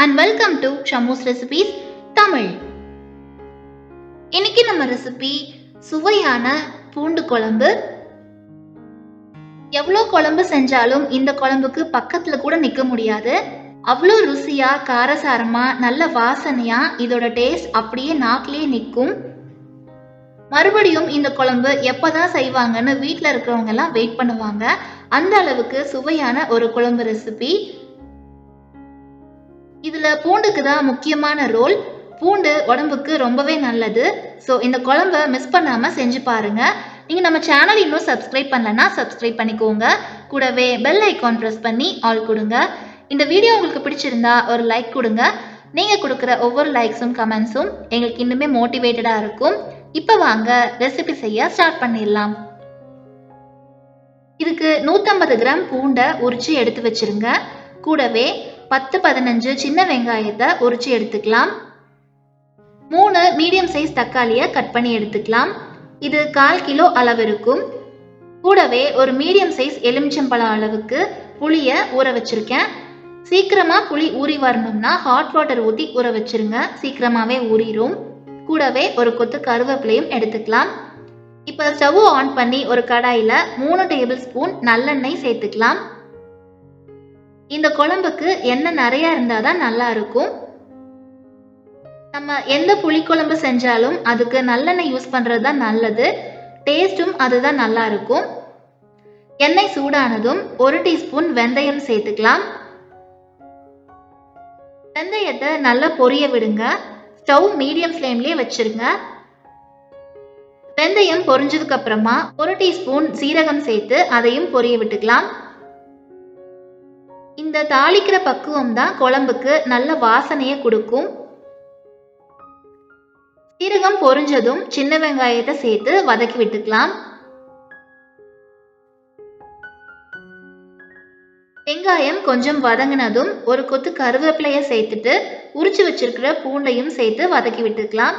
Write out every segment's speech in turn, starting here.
And welcome to Shamo's recipes Tamil இன்னைக்கு நம்ம recipe சுவையான பூண்டு குழம்பு. எவ்வளோ குழம்பு செஞ்சாலும் இந்த குழம்புக்கு பக்கத்தில் கூட நிற்க முடியாது. அவ்வளோ ருசியா காரசாரமா நல்ல வாசனையா இதோட டேஸ்ட் அப்படியே நாக்கிலேயே நிற்கும். மறுபடியும் இந்த குழம்பு எப்போதான் செய்வாங்கன்னு வீட்டில் இருக்கிறவங்க எல்லாம் வெயிட் பண்ணுவாங்க. அந்த அளவுக்கு சுவையான ஒரு குழம்பு ரெசிபி இதில் பூண்டுக்கு தான் முக்கியமான ரோல். பூண்டு உடம்புக்கு ரொம்பவே நல்லது. ஸோ இந்த குழம்ப மிஸ் பண்ணாமல் செஞ்சு பாருங்க. நீங்கள் நம்ம சேனல் இன்னும் சப்ஸ்கிரைப் பண்ணலன்னா சப்ஸ்கிரைப் பண்ணிக்கோங்க. கூடவே பெல் ஐக்கான் ப்ரெஸ் பண்ணி ஆல் கொடுங்க. இந்த வீடியோ உங்களுக்கு பிடிச்சிருந்தா ஒரு லைக் கொடுங்க. நீங்கள் கொடுக்குற ஒவ்வொரு லைக்ஸும் கமெண்ட்ஸும் எங்களுக்கு இன்னுமே மோட்டிவேட்டடாக இருக்கும். இப்போ வாங்க ரெசிபி செய்ய ஸ்டார்ட் பண்ணிடலாம். இதுக்கு நூற்றம்பது கிராம் பூண்டை உரிச்சு எடுத்து வச்சிருங்க. கூடவே பத்து பதினஞ்சு சின்ன வெங்காயத்தை உரிச்சு எடுத்துக்கலாம். மூணு மீடியம் சைஸ் தக்காளியை கட் பண்ணி எடுத்துக்கலாம். இது கால் கிலோ அளவு இருக்கும். கூடவே ஒரு மீடியம் சைஸ் எலுமிச்சம்பழம் அளவுக்கு புளியை ஊற வச்சிருக்கேன். சீக்கிரமாக புளி ஊறி வரணும்னா ஹாட் வாட்டர் ஊற்றி ஊற வச்சிருங்க. சீக்கிரமாகவே ஊறிடும் கூடவே ஒரு கொத்து கருவேப்பிலையும் எடுத்துக்கலாம். இப்போ ஸ்டவ் ஆன் பண்ணி ஒரு கடாயில் மூணு டேபிள் ஸ்பூன் நல்லெண்ணெய் சேர்த்துக்கலாம். இந்த குழம்புக்கு எண்ணெய் நிறையா இருந்தால் தான் நல்லா இருக்கும். நம்ம எந்த புளிக்குழம்பு செஞ்சாலும் அதுக்கு நல்லெண்ணெய் யூஸ் பண்ணுறது தான் நல்லது. டேஸ்ட்டும் அதுதான் நல்லா இருக்கும். எண்ணெய் சூடானதும் ஒரு டீஸ்பூன் வெந்தயம் சேர்த்துக்கலாம். வெந்தயத்தை நல்லா பொரிய விடுங்க. ஸ்டவ் மீடியம் ஃப்ளேம்லேயே வச்சுருங்க. வெந்தயம் பொரிஞ்சதுக்கு அப்புறமா ஒரு டீஸ்பூன் சீரகம் சேர்த்து அதையும் பொரிய விட்டுக்கலாம். இந்த தாளிக்கிற பக்குவம் தான் குழம்புக்கு நல்ல வாசனையை கொடுக்கும். சீரகம் பொரிஞ்சதும் சின்ன வெங்காயத்தை சேர்த்து வதக்கி விட்டுக்கலாம். வெங்காயம் கொஞ்சம் வதங்கினதும் ஒரு கொத்து கருவேப்பிலைய சேர்த்துட்டு உரிச்சு வச்சிருக்கிற பூண்டையும் சேர்த்து வதக்கி விட்டுக்கலாம்.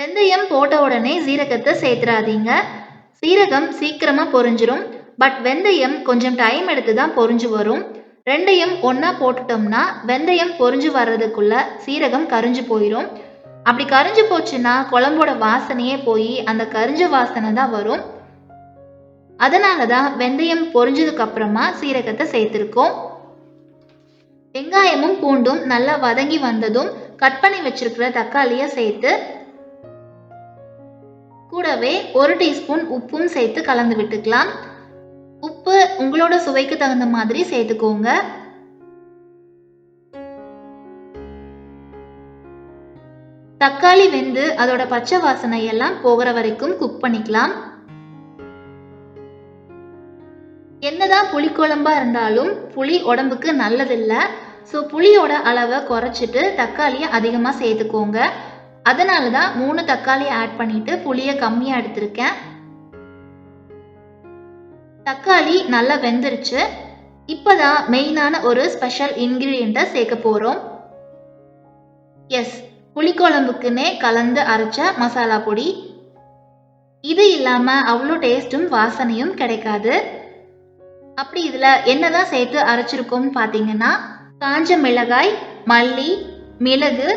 வெந்தயம் போட்ட உடனே சீரகத்தை சேர்த்துறாதீங்க. சீரகம் சீக்கிரமா பொரிஞ்சிரும். பட் வெந்தயம் கொஞ்சம் டைம் எடுத்து தான் பொரிஞ்சு வரும். ரெண்டையும் ஒன்றா போட்டுட்டோம்னா வெந்தயம் பொரிஞ்சு வர்றதுக்குள்ள சீரகம் கரிஞ்சு போயிடும் அப்படி கரிஞ்சு போச்சுன்னா குழம்போட வாசனையே போய் அந்த கரிஞ்ச வாசனை தான் வரும். அதனால தான் வெந்தயம் பொரிஞ்சதுக்கு அப்புறமா சீரகத்தை சேர்த்துருக்கோம். வெங்காயமும் பூண்டும் நல்லா வதங்கி வந்ததும் கட் பண்ணி வச்சிருக்கிற தக்காளியை சேர்த்து கூடவே ஒரு டீஸ்பூன் உப்பும் சேர்த்து கலந்து விட்டுக்கலாம். உப்பு உங்களோட சுவைக்கு தகுந்த மாதிரி சேர்த்துக்கோங்க. தக்காளி வெந்து அதோட பச்சை வாசனை எல்லாம் போகிற வரைக்கும் குக் பண்ணிக்கலாம். என்னதான் புளிக்குழம்பா இருந்தாலும் புளி உடம்புக்கு நல்லதில்லை. ஸோ புளியோட அளவை குறைச்சிட்டு தக்காளியை அதிகமாக சேர்த்துக்கோங்க. அதனால தான் மூணு தக்காளியை ஆட் பண்ணிட்டு புளியை கம்மியாக எடுத்திருக்கேன். தக்காளி நல்லா வெந்துருச்சு. இப்போதான் மெயினான ஒரு ஸ்பெஷல் இன்கிரீடியண்ட்டை சேர்க்க போகிறோம் எஸ் புளிக்குழம்புக்குன்னே கலந்து அரைச்ச மசாலா பொடி. இது இல்லாமல் அவ்வளோ டேஸ்ட்டும் வாசனையும் கிடைக்காது. அப்படி இதில் என்னதான் சேர்த்து அரைச்சிருக்கோம்னு பார்த்தீங்கன்னா காஞ்ச மிளகாய் மல்லி மிளகு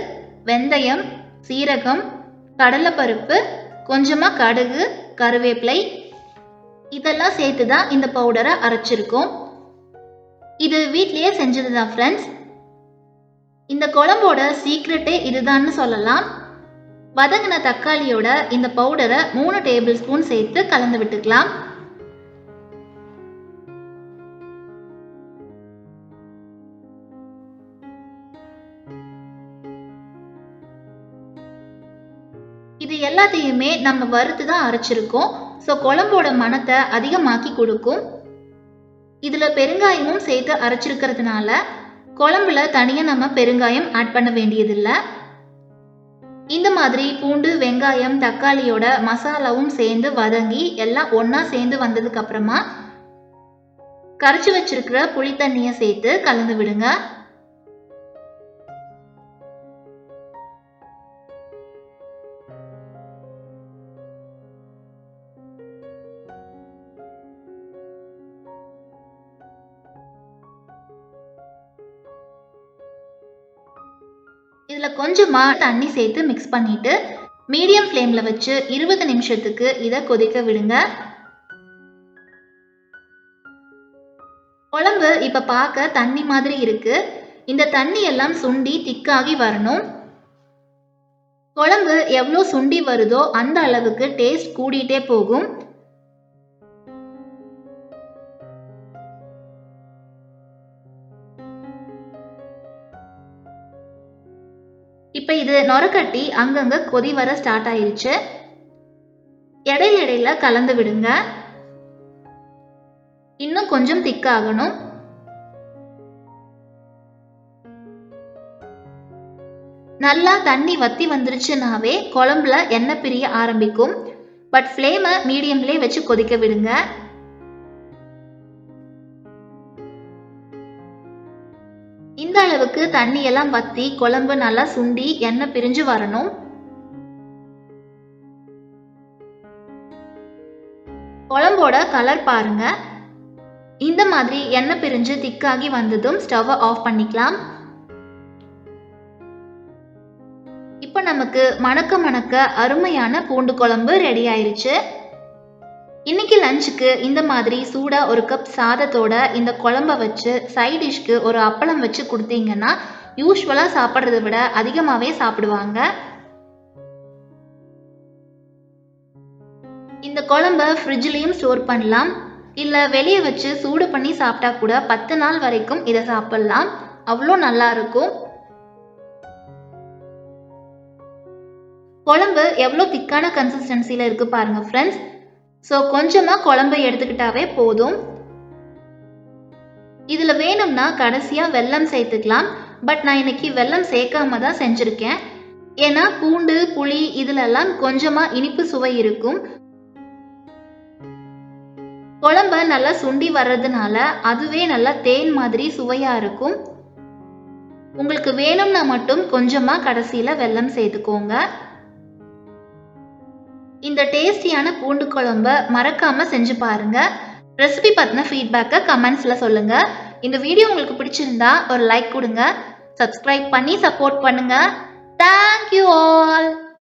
வெந்தயம் சீரகம் கடலைப்பருப்பு கொஞ்சமாக கடுகு கருவேப்பிலை இதெல்லாம் சேர்த்து தான் இந்த பவுடரை அரைச்சிருக்கோம். இது வீட்லேயே செஞ்சது தான் ஃப்ரெண்ட்ஸ் இந்த குழம்போட சீக்ரெட்டே இதுதான்னு சொல்லலாம். வதங்கின தக்காளியோட இந்த பவுடரை மூணு டேபிள் ஸ்பூன் சேர்த்து கலந்து விட்டுக்கலாம். இது எல்லாத்தையுமே நம்ம வறுத்து தான் அரைச்சிருக்கோம். ஸோ குழம்போட மனத்தை அதிகமாக்கி கொடுக்கும். இதில் பெருங்காயமும் சேர்த்து அரைச்சிருக்கிறதுனால குழம்புல தனியாக நம்ம பெருங்காயம் ஆட் பண்ண வேண்டியதில்லை. இந்த மாதிரி பூண்டு வெங்காயம் தக்காளியோட மசாலாவும் சேர்ந்து வதங்கி எல்லாம் ஒன்றா சேர்ந்து வந்ததுக்கப்புறமா கரைச்சி வச்சிருக்கிற புளி தண்ணியை சேர்த்து கலந்து விடுங்க. இதில் கொஞ்சமாக தண்ணி சேர்த்து மிக்ஸ் பண்ணிவிட்டு மீடியம் ஃப்ளேமில் வச்சு இருபது நிமிஷத்துக்கு இதை கொதிக்க விடுங்க. குழம்பு இப்போ பார்க்க தண்ணி மாதிரி இருக்குது இந்த தண்ணி எல்லாம் சுண்டி திக்காகி வரணும். குழம்பு எவ்வளோ சுண்டி வருதோ அந்த அளவுக்கு டேஸ்ட் கூடிட்டே போகும். இது நொரக்கட்டி அங்கங்க கொதி வர ஸ்டார்ட் ஆயிருச்சு. இடையில இடையில கலந்து விடுங்க. இன்னும் கொஞ்சம் திக்காகணும் நல்லா தண்ணி வத்தி வந்துருச்சுனாவே குழம்புல எண்ணெய் பிரிய ஆரம்பிக்கும். பட் ஃப்ளேமை மீடியம்லேயே வச்சு கொதிக்க விடுங்க. இந்த அளவுக்கு தண்ணி எல்லாம் வத்தி குழம்பு நல்லா சுண்டி எண்ணெய் பிரிஞ்சு வரணும்? குழம்போட கலர் பாருங்க. இந்த மாதிரி எண்ணெய் பிரிஞ்சு திக்காகி வந்ததும் ஸ்டவ்வை ஆஃப் பண்ணிக்கலாம். இப்போ நமக்கு மணக்க மணக்க அருமையான பூண்டு குழம்பு ரெடி ஆயிருச்சு. இன்னைக்கு லஞ்சுக்கு இந்த மாதிரி சூடாக ஒரு கப் சாதத்தோட இந்த குழம்ப வச்சு சைட் டிஷ்க்கு ஒரு அப்பளம் வச்சு கொடுத்தீங்கன்னா யூஸ்வலாக சாப்பிட்றத விட அதிகமாகவே சாப்பிடுவாங்க. இந்த குழம்ப ஃப்ரிட்ஜ்லேயும் ஸ்டோர் பண்ணலாம். இல்லை வெளியே வச்சு சூடு பண்ணி சாப்பிட்டா கூட பத்து நாள் வரைக்கும் இதை சாப்பிட்லாம். அவ்வளோ நல்லா இருக்கும். குழம்பு எவ்வளோ திக்கான கன்சிஸ்டன்சியில் இருக்குது பாருங்கள் ஃப்ரெண்ட்ஸ் ஸோ கொஞ்சமாக குழம்பை எடுத்துக்கிட்டாவே போதும். இதில் வேணும்னா கடைசியாக வெல்லம் சேர்த்துக்கலாம். பட் நான் இன்னைக்கு வெல்லம் சேர்க்காம தான் செஞ்சுருக்கேன். ஏன்னா பூண்டு புளி இதிலெல்லாம் கொஞ்சமாக இனிப்பு சுவை இருக்கும். குழம்ப நல்லா சுண்டி வர்றதுனால அதுவே நல்லா தேன் மாதிரி சுவையாக இருக்கும். உங்களுக்கு வேணும்னா மட்டும் கொஞ்சமாக கடைசியில் வெல்லம் சேர்த்துக்கோங்க. இந்த டேஸ்டியான பூண்டு குழம்ப மறக்காம செஞ்சு பாருங்க. ரெசிபி பத்தின ஃபீட்பேக்கை கமெண்ட்ஸ்ல சொல்லுங்க. இந்த வீடியோ உங்களுக்கு பிடிச்சிருந்தா ஒரு லைக் கொடுங்க. சப்ஸ்கிரைப் பண்ணி சப்போர்ட் பண்ணுங்க. Thank you all